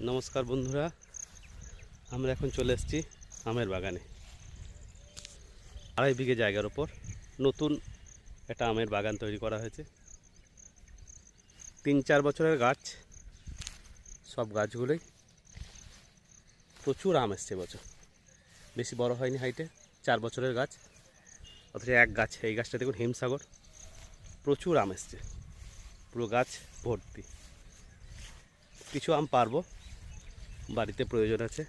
নমস্কার বন্ধুরা, আমরা এখন চলে এসেছি আমের বাগানে। আড়াই বিঘে জায়গার ওপর নতুন একটা আমের বাগান তৈরি করা হয়েছে। তিন চার বছরের গাছ, সব গাছগুলোই প্রচুর আম এসছে বছর বেশি বড় হয়নি হাইটে চার বছরের গাছ। অথচ এক গাছ, এই গাছটা দেখুন হিমসাগর, প্রচুর আম এসছে। পুরো গাছ ভর্তি। কিছু আম পারব বাড়িতে প্রয়োজন আছে।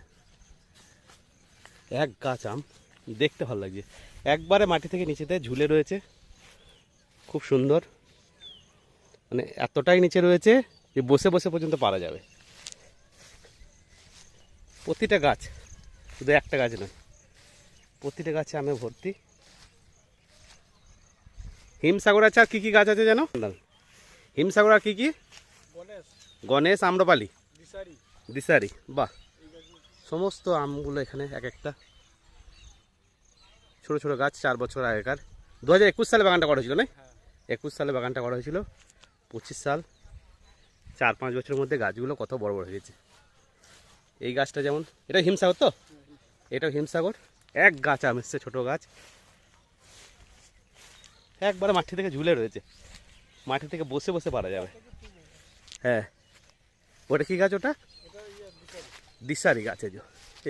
এক গাছ আম দেখতে ভালো লাগছে। একবারে মাটি থেকে নিচেতে ঝুলে রয়েছে। খুব সুন্দর। মানে এতটাই নিচে রয়েছে যে বসে বসে পর্যন্ত পারা যাবে। প্রতিটা গাছ শুধু একটা গাছ নয় প্রতিটা গাছে আমি ভর্তি। হিমসাগর আছে আর কী কী গাছ আছে জানো হিমসাগর আর কী কী? গণেশ। গণেশ আম্রপালি। দিশারি বাহ। সমস্ত আমগুলো এখানে এক একটা। ছোট ছোট গাছ, চার বছর আগেকার। দু হাজার একুশ সালে বাগানটা করা হয়েছিল না একুশ সালে বাগানটা করা হয়েছিল, পঁচিশ সাল। চার পাঁচ বছরের মধ্যে গাছগুলো কত বড় বড় হয়েছে এই গাছটা যেমন, এটা হিমসাগর তো? এটাও হিমসাগর। এক গাছ আম এসছে, ছোটো গাছ। একবারে মাটি থেকে ঝুলে রয়েছে। মাটি থেকে বসে বসে পারা যাবে। হ্যাঁ। ওটা কী গাছ ওটা? দিশারি গাছ এই যে।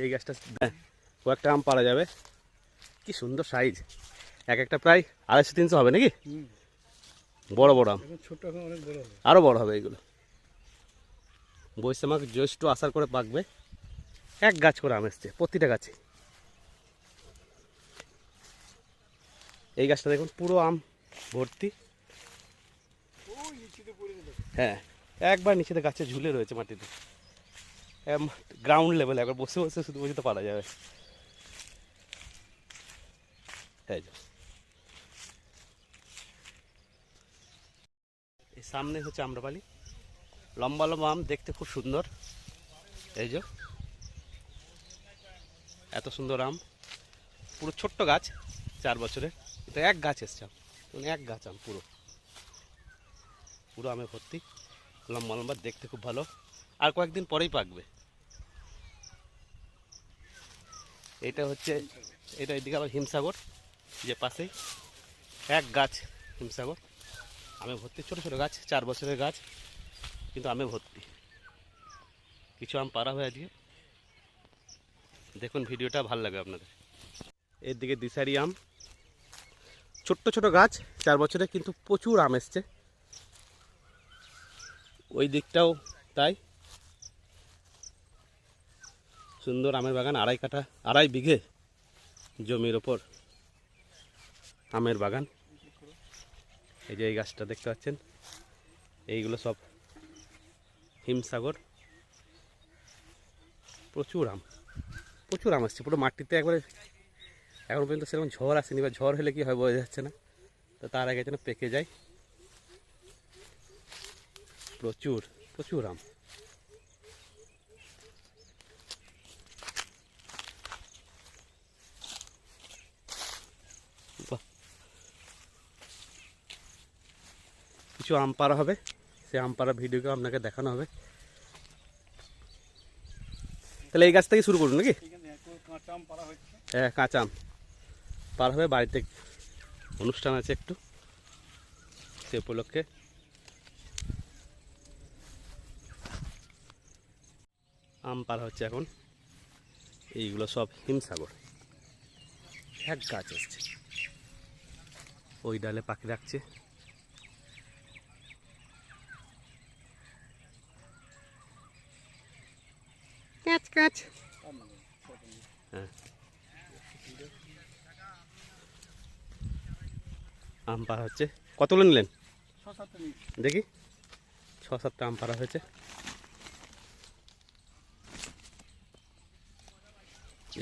এই গাছটা হ্যাঁ কয়েকটা আম পারা যাবে। কি সুন্দর সাইজ এক একটা প্রায় আড়াইশো তিনশো হবে নাকি? বড় বড় আম। ছোট অনেক বড় হবে। আরও বড় হবে এগুলো। বৈশাখ জ্যৈষ্ঠ আসার করে পাকবে। এক গাছ করে আম এসছে প্রতিটা গাছে। এই গাছটা দেখুন পুরো আম ভর্তি। হ্যাঁ একবার নিচেতে গাছে ঝুলে রয়েছে মাটিতে। গ্রাউন্ড লেভেলে একবার বসে বসে শুধু বসে তো পারা যাবে। এই সামনে হচ্ছে আম্রপালি। লম্বা লম্বা আম দেখতে খুব সুন্দর। এই যে। এত সুন্দর আম। পুরো ছোট্ট গাছ, চার বছরে এটা এক গাছ এসছে আম। মানে এক গাছ আম পুরো। পুরো আমে ভর্তি। লম্বা লম্বা দেখতে খুব ভালো। আর কয়েকদিন পরেই পাকবে। এটা হচ্ছে, এটা এদিকে আবার হিমসাগর, যে পাশেই এক গাছ হিমসাগর। আমে ভর্তি, ছোটো ছোটো গাছ, চার বছরের গাছ, কিন্তু আমে ভর্তি। কিছু আম পারা হয়ে আজকে। দেখুন ভিডিওটা, ভালো লাগে আপনাদের। এর দিকে দিশারি আম। ছোট্ট ছোট গাছ, চার বছরে কিন্তু প্রচুর আম এসছে। ওই দিকটাও তাই। সুন্দর আমের বাগান, আড়াই কাঠা, আড়াই বিঘে জমির ওপর আমের বাগান। এই যে এই গাছটা দেখতে পাচ্ছেন, এইগুলো সব হিমসাগর। প্রচুর আম প্রচুর আম আসছে, পুরো মাটিতে একবারে এখন পর্যন্ত সেরকম ঝড় আসেনি বা ঝড় হলে কি হয় বোঝা যাচ্ছে না। তো তার আগে যেন পেকে যায়। প্রচুর প্রচুর আম বাহ। কিছু আম পাড়া হবে। সেই আম পাড়া ভিডিওকে আপনাকে দেখানো হবে। তাহলে এই গাছ থেকে শুরু করুন নাকি? হ্যাঁ কাঁচা আম। পার হবে বাড়িতে। অনুষ্ঠান আছে একটু। সে উপলক্ষে। আম পার হচ্ছে এখন। এইগুলো সব হিমসাগর। এক গাছ এসছে। ওই ডালে পাখি রাখছে। কাঁচ কাঁচ। হ্যাঁ আম পাড়া হচ্ছে। কতগুলো নিলেন? দেখি। ছ সাতটা আম পাড়া হয়েছে।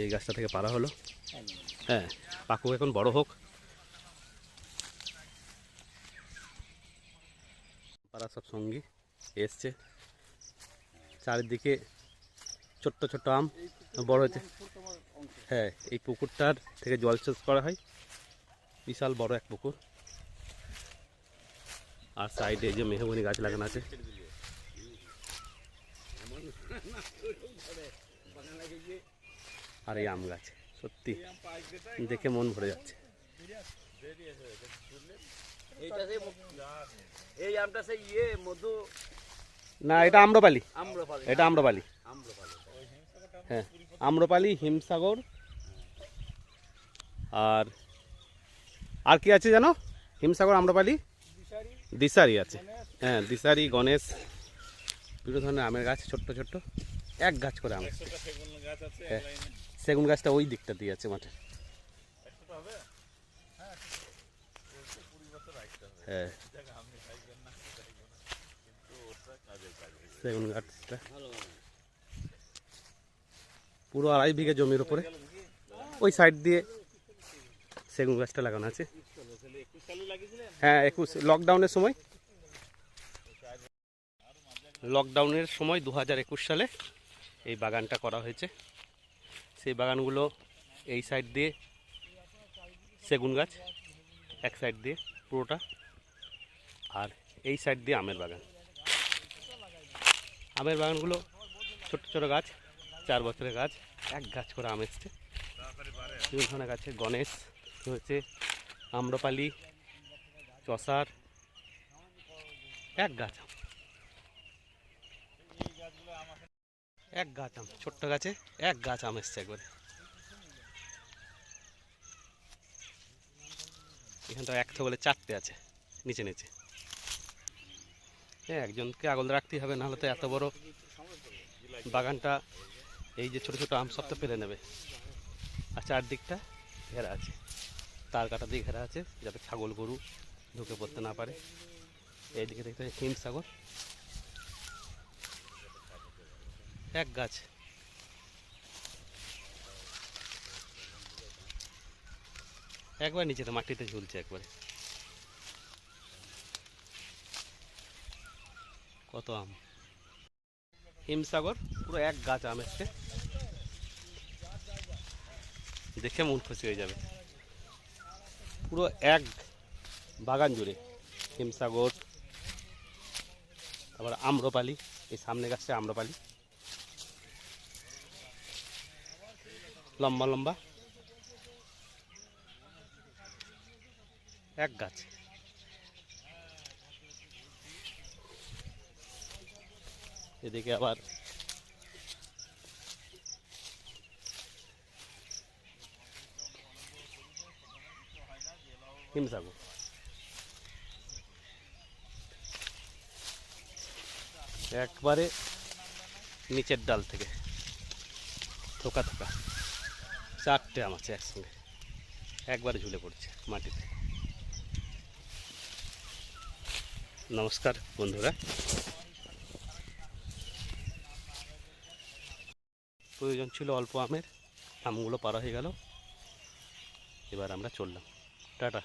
এই গাছটা থেকে পাড়া হলো। হ্যাঁ পাকু এখন বড় হোক। পাড়া সব সঙ্গী এসছে। চারিদিকে ছোট্ট ছোট্ট আম বড় হয়েছে। হ্যাঁ এই পুকুরটার থেকে জল সেচ করা হয়। বিশাল বড় এক পুকুর। আর সাইডে যে মেহগনি গাছ লাগানো আছে। আর এই আম গাছ সত্যি দেখে মন ভরে যাচ্ছে। এই আমটা সেই ইয়ে মধু। না এটা আম্রপালি। এটা আম্রপালি। হ্যাঁ আম্রপালি, হিমসাগর। আর আর কি আছে জানো? হিমসাগর, আম্রপালি? দিশারি আছে। হ্যাঁ দিশারি, গণেশ, বিভিন্ন ধরনের আমের গাছ, ছোট্ট ছোট্ট। এক গাছ করে আম। হ্যাঁ সেগুন গাছটা ওই দিকটা দিয়ে আছে মাঠে। হ্যাঁ সেগুন গাছটা। পুরো আড়াই বিঘে জমির উপরে। ওই সাইড দিয়ে সেগুন গাছটা লাগানো আছে। হ্যাঁ একুশ। লকডাউনের সময়। লকডাউনের সময় দু একুশ সালে এই বাগানটা করা হয়েছে। সেই বাগানগুলো এই সাইড দিয়ে সেগুন গাছ, এক সাইড দিয়ে পুরোটা, আর এই সাইড দিয়ে আমের বাগান। আমের বাগানগুলো ছোট ছোট গাছ। চার বছরের গাছ, এক গাছ করে আম এসছে। বিভিন্ন ধরনের গাছে গণেশ হচ্ছে আম্রপালি চসার এক গাছ আম। এক গাছ আম, ছোট্ট গাছে এক গাছ আম এসছে একবারে। এখানটা একটা বলে চারটে আছে, নিচে নিচে। হ্যাঁ একজনকে আগল রাখতেই হবে, নাহলে তো এত বড় বাগানটা এই যে ছোট ছোট আম সব তো পেরে নেবে। আর চারদিকটা ঘেরা আছে। তার কাটা দিয়ে ঘেরা আছে, যাতে ছাগল গরু ঢুকে পড়তে না পারে। এইদিকে দেখতে পাচ্ছি হিমসাগর এক গাছ। একবার নিচেতে মাটিতে ঝুলছে একবারে। কত আম। হিমসাগর পুরো এক গাছ আম এসছে। দেখে মন খুশি হয়ে যাবে। পুরো এক বাগান জুড়ে হিমসাগর, তারপর আম্রপালি, এই সামনে গাছটা আম্রপালি। লম্বা লম্বা। এক গাছ। এদিকে আবার হিমসাগর একবারে নিচের ডাল থেকে। থোকা থোকা। চারটে আম আছে একসঙ্গে। একবারে ঝুলে পড়ছে মাটিতে। নমস্কার বন্ধুরা। প্রয়োজন ছিল অল্প আমের। আমগুলো পারা হয়ে গেল। এবার আমরা চললাম। টাটা।